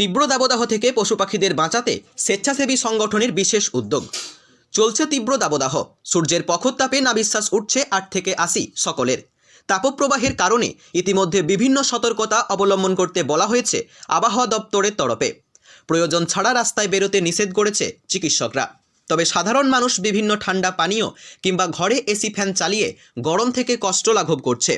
তীব্র দাবদাহ থেকে পশু পাখিদের বাঁচাতে স্বেচ্ছাসেবী সংগঠনের বিশেষ উদ্যোগ। চলছে তীব্র দাবদাহ। সূর্যের প্রখরতাপে নাবিশ্বাস উঠছে আট থেকে আশি সকলের। তাপপ্রবাহের কারণে ইতিমধ্যে বিভিন্ন সতর্কতা অবলম্বন করতে বলা হয়েছে আবহাওয়া দপ্তরের তরফে। প্রয়োজন ছাড়া রাস্তায় বেরোতে নিষেধ করেছে চিকিৎসকরা। তবে সাধারণ মানুষ বিভিন্ন ঠান্ডা পানীয় কিংবা ঘরে এসি ফ্যান চালিয়ে গরম থেকে কষ্ট লাঘব করছে।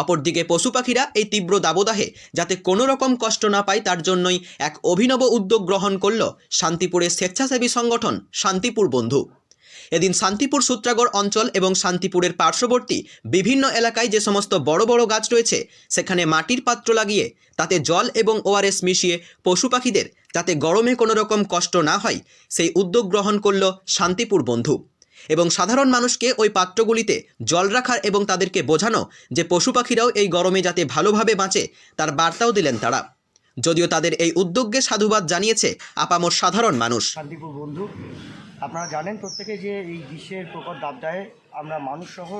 অপরদিকে পশু পাখিরা এই তীব্র দাবদাহে যাতে কোনো রকম কষ্ট না পায়, তার জন্যই এক অভিনব উদ্যোগ গ্রহণ করল শান্তিপুরের স্বেচ্ছাসেবী সংগঠন শান্তিপুর বন্ধু। এদিন শান্তিপুর সূত্রাগড় অঞ্চল এবং শান্তিপুরের পার্শ্ববর্তী বিভিন্ন এলাকায় যে সমস্ত বড় বড় গাছ রয়েছে, সেখানে মাটির পাত্র লাগিয়ে তাতে জল এবং ওআরএস মিশিয়ে পশু পাখিদের যাতে গরমে কোনো রকম কষ্ট না হয়, সেই উদ্যোগ গ্রহণ করল শান্তিপুর বন্ধু। এবং সাধারণ মানুষকে ওই পাত্রগুলিতে জল রাখার এবং তাদেরকে বোঝানো যে পশু পাখিরাও এই গরমে যাতে ভালোভাবে বাঁচে, তার বার্তাও দিলেন তারা। যদিও তাদের এই উদ্যোগকে সাধুবাদ জানিয়েছে আপামর সাধারণ মানুষ। আপনারা জানেন প্রত্যেকে যে এই গ্রীষ্মের প্রকট দাবদাহে আমরা মানুষ সহ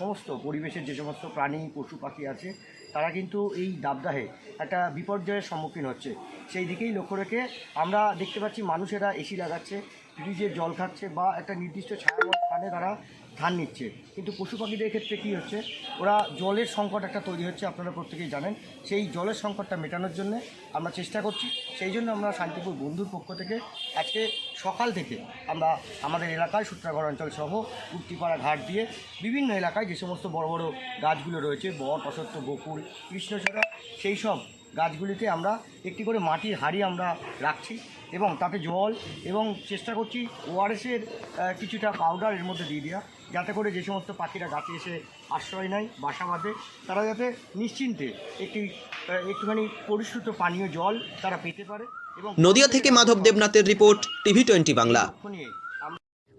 সমস্ত পরিবেশের যে সমস্ত প্রাণী, পশু, পাখি আছে, তারা কিন্তু এই দাবদাহে একটা বিপর্যয়ের সম্মুখীন হচ্ছে। সেই দিকেই লক্ষ্য রেখে আমরা দেখতে পাচ্ছি মানুষেরা এসি লাগাচ্ছে ফ্রিজের জল খাচ্ছে বা একটা নির্দিষ্ট ছায়াময় স্থানে তারা ধান নিচ্ছে। কিন্তু পশু পাখিদের ক্ষেত্রে কী হচ্ছে, ওরা জলের সংকট একটা তৈরি হচ্ছে, আপনারা প্রত্যেকেই জানেন। সেই জলের সংকটটা মেটানোর জন্য আমরা চেষ্টা করছি। সেই জন্য আমরা শান্তিপুর বন্ধুর পক্ষ থেকে আজকে সকাল থেকে আমরা আমাদের এলাকায় সূত্রাগড় অঞ্চল সহ উত্তিপাড়া ঘাট দিয়ে বিভিন্ন এলাকায় যে সমস্ত বড় বড় গাছগুলো রয়েছে, বট অসত্য বকুল, কৃষ্ণচূড়া, সেই সব গাছগুলিতে আমরা একটি করে মাটির হাঁড়ি আমরা রাখছি এবং তাতে জল এবং চেষ্টা করছি ওআরএসের কিছুটা পাউডার এর মধ্যে দিয়ে দেওয়া যাতে করে যে সমস্ত পাখিরা গাছে এসে আশ্রয় নেয় বাসা বাঁধে তারা যাতে নিশ্চিন্তে একটি একটুখানি পরিশ্রুত পানীয় জল তারা পেতে পারে এবং নদিয়া থেকে Madhab দেবনাথের report TV twenty Bangla.